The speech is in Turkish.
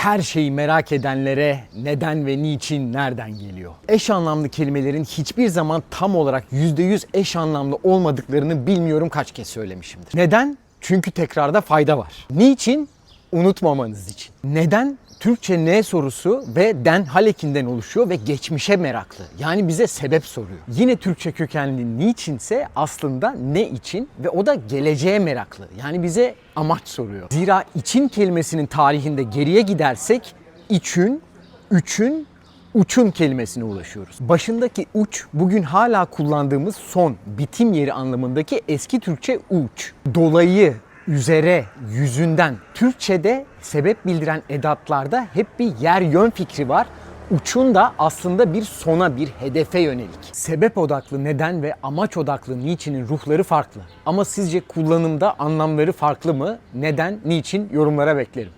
her şeyi merak edenlere neden ve niçin nereden geliyor? Eş anlamlı kelimelerin hiçbir zaman tam olarak %100 eş anlamlı olmadıklarını bilmiyorum kaç kez söylemişimdir. Neden? Çünkü tekrarda fayda var. Niçin? Unutmamanız için. Neden? Türkçe ne sorusu ve den halekinden oluşuyor ve geçmişe meraklı. Yani bize sebep soruyor. Yine Türkçe kökenli niçinse aslında ne için ve o da geleceğe meraklı. Yani bize amaç soruyor. Zira için kelimesinin tarihinde geriye gidersek için, üçün, uçun kelimesine ulaşıyoruz. Başındaki uç bugün hala kullandığımız son, bitim yeri anlamındaki eski Türkçe uç. Dolayı, üzere, yüzünden. Türkçe'de sebep bildiren edatlarda hep bir yer yön fikri var. Uçun da aslında bir sona, bir hedefe yönelik. Sebep odaklı neden ve amaç odaklı niçinin ruhları farklı. Ama sizce kullanımda anlamları farklı mı? Neden, niçin yorumlara beklerim.